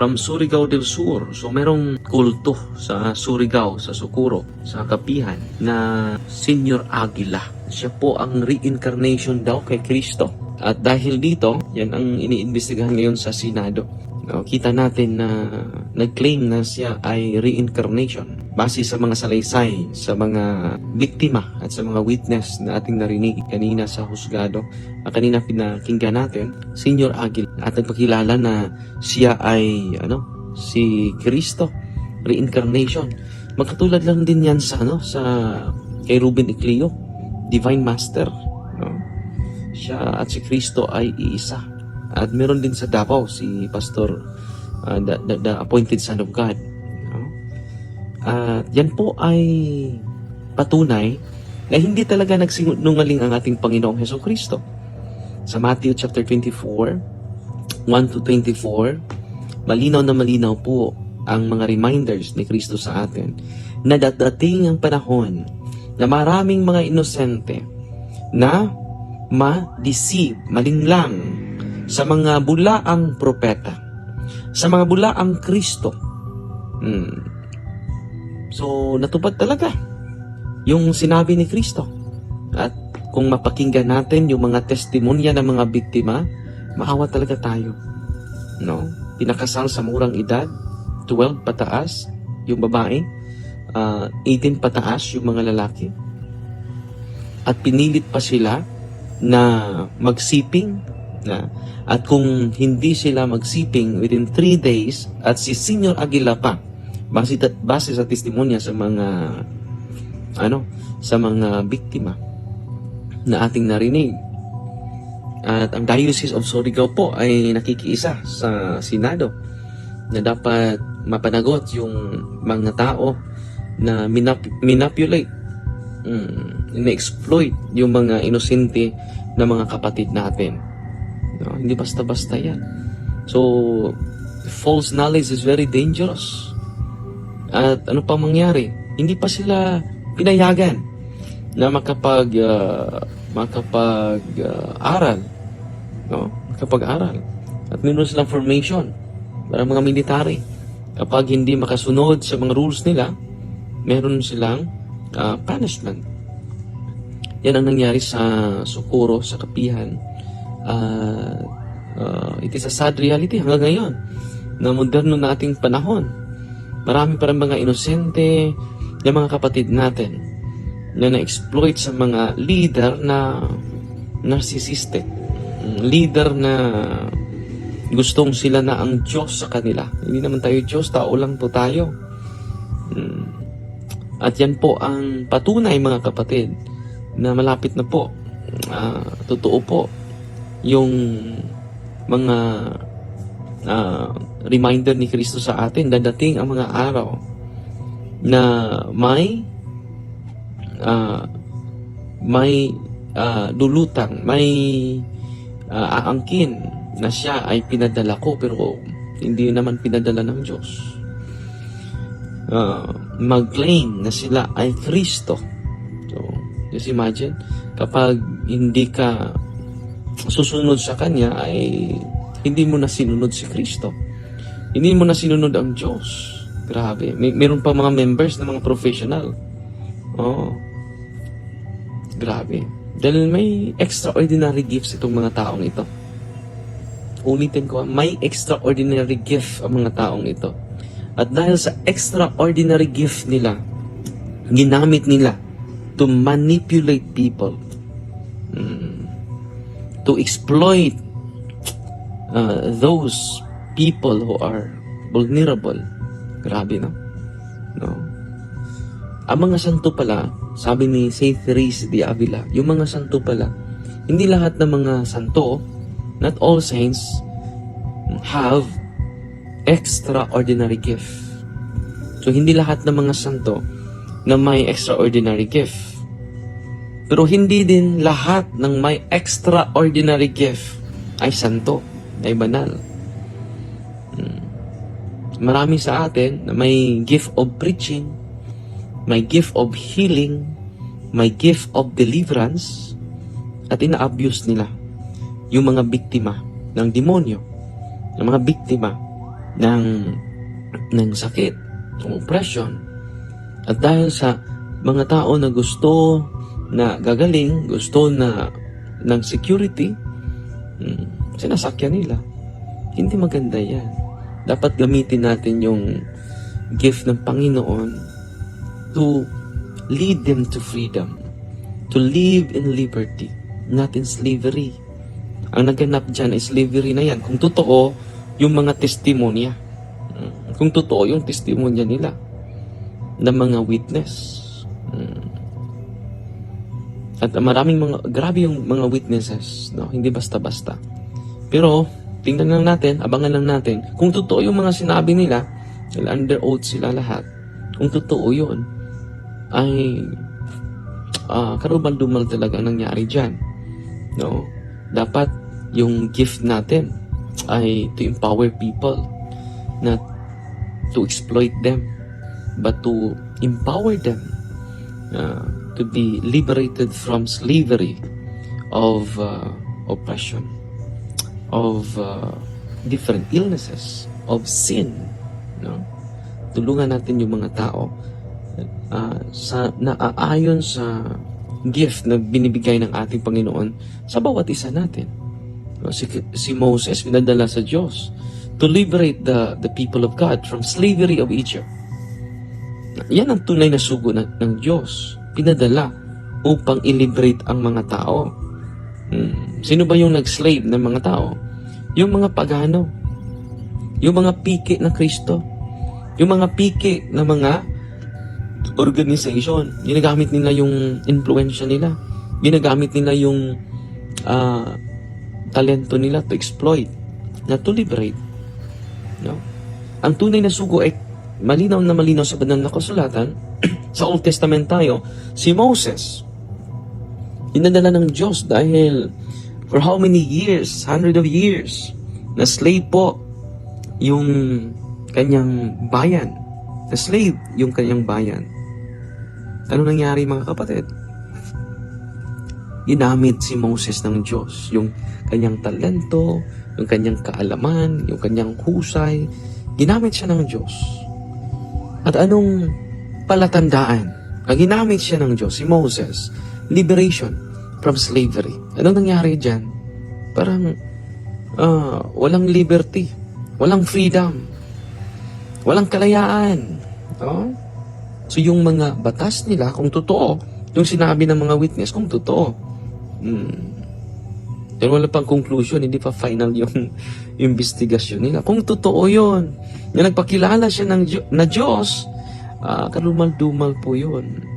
from Surigao del Sur. So merong kulto sa Surigao, sa Sukuro, sa Kapihan na Senior Aguila. Siya po ang reincarnation daw kay Kristo. At dahil dito, yan ang iniimbestigahan ngayon sa Senado. No, kita natin na nag-claim na siya ay reincarnation base sa mga salaysay, sa mga biktima at sa mga witness na ating narinig kanina sa husgado. Uh, kanina pinakinggan natin, Senior Agil at nagpakilala na siya ay ano, si Kristo, reincarnation. Magkatulad lang din yan sa ano, sa kay Ruben Iclio, Divine Master. No? Siya at si Kristo ay iisa. At meron din sa Davao si Pastor uh, the, the, the appointed son of God. At yan po ay patunay na hindi talaga nagsinungaling ang ating Panginoong Heso Kristo. Sa Matthew chapter 24, 1 to 24, malinaw na malinaw po ang mga reminders ni Kristo sa atin na dadating ang panahon na maraming mga inosente na ma-deceive, malinglang sa mga bulaang propeta, sa mga bulaang Kristo. Hmm. So, natupad talaga yung sinabi ni Kristo. At kung mapakinggan natin yung mga testimonya ng mga biktima, maawa talaga tayo. No? Pinakasal sa murang edad, 12 pataas yung babae, uh, 18 pataas yung mga lalaki. At pinilit pa sila na magsiping na at kung hindi sila magsiping within 3 days at si Senior Aguila pa base, base sa testimonya sa mga ano sa mga biktima na ating narinig at ang Diocese of Surigao po ay nakikiisa sa Senado na dapat mapanagot yung mga tao na minap- manipulate mm, na-exploit yung mga inosente na mga kapatid natin No, hindi basta-basta yan. So, false knowledge is very dangerous. At ano pa mangyari? Hindi pa sila pinayagan na makapag uh, makapag uh, aral no? Makapag-aral. At meron silang formation para mga military. Kapag hindi makasunod sa mga rules nila meron silang uh, punishment. Yan ang nangyari sa Socorro sa Kapihan. Uh, uh, it is a sad reality hanggang ngayon na moderno na ating panahon. Marami pa rin mga inosente na mga kapatid natin na na-exploit sa mga leader na narcissistic. Leader na gustong sila na ang Diyos sa kanila. Hindi naman tayo Diyos, tao lang po tayo. Hmm. At yan po ang patunay mga kapatid na malapit na po. Uh, totoo po yung mga uh, reminder ni Kristo sa atin dadating ang mga araw na may uh, may uh, lulutang, may uh, aangkin na siya ay pinadala ko pero hindi naman pinadala ng Diyos. Uh, mag-claim na sila ay Kristo. So, just imagine, kapag hindi ka susunod sa Kanya ay hindi mo na sinunod si Kristo. Hindi mo na sinunod ang Diyos. Grabe. May, meron pa mga members na mga professional. Oh. Grabe. Dahil may extraordinary gifts itong mga taong ito. Ulitin ko, may extraordinary gift ang mga taong ito. At dahil sa extraordinary gift nila, ginamit nila to manipulate people. Hmm to exploit uh, those people who are vulnerable. Grabe, no? No? Ang mga santo pala, sabi ni Saint Therese de Avila, yung mga santo pala, hindi lahat ng mga santo, not all saints, have extraordinary gift. So, hindi lahat ng mga santo na may extraordinary gift. Pero hindi din lahat ng may extraordinary gift ay santo, ay banal. Hmm. Marami sa atin na may gift of preaching, may gift of healing, may gift of deliverance, at ina-abuse nila yung mga biktima ng demonyo, ng mga biktima ng, ng sakit, ng oppression. At dahil sa mga tao na gusto na gagaling, gusto na ng security, hmm, sinasakyan nila. Hindi maganda yan. Dapat gamitin natin yung gift ng Panginoon to lead them to freedom, to live in liberty, not in slavery. Ang naganap dyan ay slavery na yan. Kung totoo, yung mga testimonya. Mm, Kung totoo yung testimonya nila ng mga witness. Mm. At maraming mga, grabe yung mga witnesses, no? Hindi basta-basta. Pero, tingnan lang natin, abangan lang natin, kung totoo yung mga sinabi nila, dahil under oath sila lahat, kung totoo yun, ay ah karumal-dumal talaga ang nangyari dyan. No? Dapat yung gift natin ay to empower people, not to exploit them, but to empower them uh, to be liberated from slavery of uh, oppression, of uh, different illnesses, of sin. No? Tulungan natin yung mga tao uh, sa naaayon sa gift na binibigay ng ating Panginoon sa bawat isa natin. Si, si Moses pinadala sa Diyos to liberate the, the people of God from slavery of Egypt. Yan ang tunay na sugo ng, ng Diyos. Pinadala upang i-liberate ang mga tao. Hmm. Sino ba yung nag-slave ng mga tao? Yung mga pagano. Yung mga piki ng Kristo. Yung mga piki ng mga organization. Ginagamit nila yung influensya nila. Ginagamit nila yung ah, talento nila to exploit, na to liberate. No? Ang tunay na sugo ay malinaw na malinaw sa banal na kasulatan, sa Old Testament tayo, si Moses, inadala ng Diyos dahil for how many years, hundred of years, na slave po yung kanyang bayan. Na slave yung kanyang bayan. Ano nangyari mga kapatid? Ginamit si Moses ng Diyos. Yung kanyang talento, yung kanyang kaalaman, yung kanyang husay. Ginamit siya ng Diyos. At anong palatandaan? Na ginamit siya ng Diyos, si Moses, liberation from slavery. Anong nangyari dyan? Parang ah, walang liberty, walang freedom, walang kalayaan. No? So yung mga batas nila, kung totoo, yung sinabi ng mga witness, kung totoo, hmm, pero wala pang conclusion, hindi pa final yung investigasyon nila. Kung totoo yun, na nagpakilala siya ng na Diyos, ah, kalumal-dumal po yun.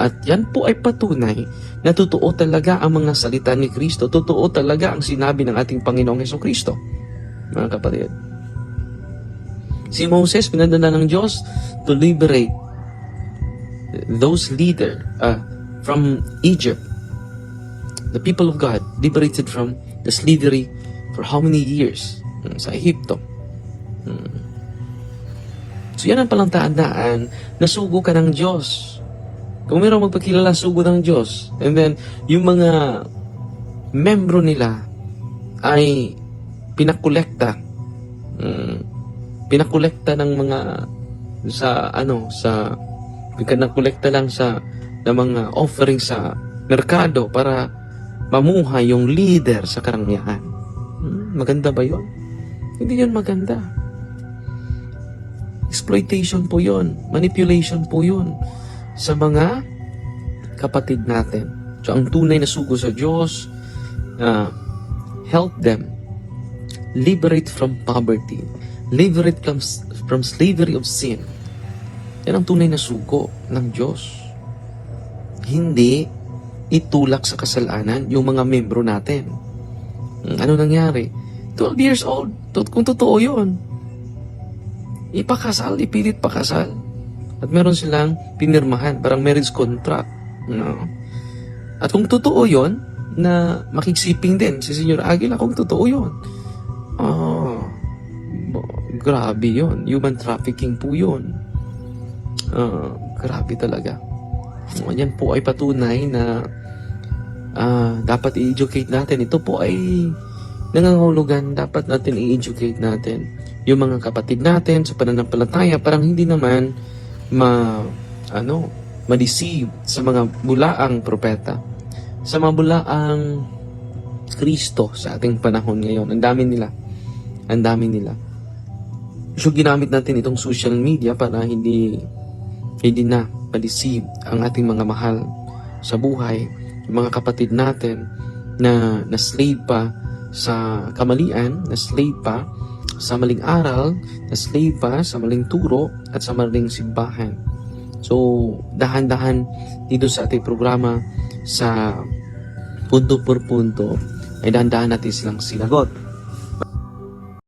At yan po ay patunay na totoo talaga ang mga salita ni Kristo. Totoo talaga ang sinabi ng ating Panginoong Heso Kristo. Mga kapatid. Si Moses, pinadala ng Diyos to liberate those leader uh, from Egypt. The people of God liberated from the slavery for how many years? Hmm, Sa Ehipto. Hmm. So yan ang palang tandaan na sugo ka ng Diyos. Kung mayroong magpakilala sugo ng Diyos, and then yung mga membro nila ay pinakolekta mm, pinakolekta ng mga sa ano sa pinakolekta lang sa ng mga offering sa merkado para mamuhay yung leader sa karangyaan. Hmm, maganda ba 'yon? Hindi 'yon maganda. Exploitation po 'yon, manipulation po 'yon sa mga kapatid natin. So ang tunay na sugo sa Diyos, uh, help them liberate from poverty, liberate from, from slavery of sin. Yan ang tunay na sugo ng Diyos. Hindi itulak sa kasalanan yung mga membro natin. Hmm, Ano nangyari? 12 years old. Kung totoo yun. Ipakasal, ipilit pakasal. At meron silang pinirmahan, parang marriage contract. No? At kung totoo yon na makiksiping din si Senyor Aguila, kung totoo yon ah, bo- grabe yon Human trafficking po yon Ah, grabe talaga. Ah, Yan po ay patunay na ah, dapat i-educate natin. Ito po ay nangangahulugan. Dapat natin i-educate natin yung mga kapatid natin sa pananampalataya parang hindi naman ma ano ma-deceive sa mga bulaang propeta sa mga bulaang Kristo sa ating panahon ngayon. Ang dami nila. Ang dami nila. So ginamit natin itong social media para hindi hindi na ma-deceive ang ating mga mahal sa buhay mga kapatid natin na na slave pa sa kamalian na slave pa sa maling aral, na slave sa maling turo at sa maling simbahan. So, dahan-dahan dito sa ating programa sa punto por punto ay dahan-dahan natin silang sinagot.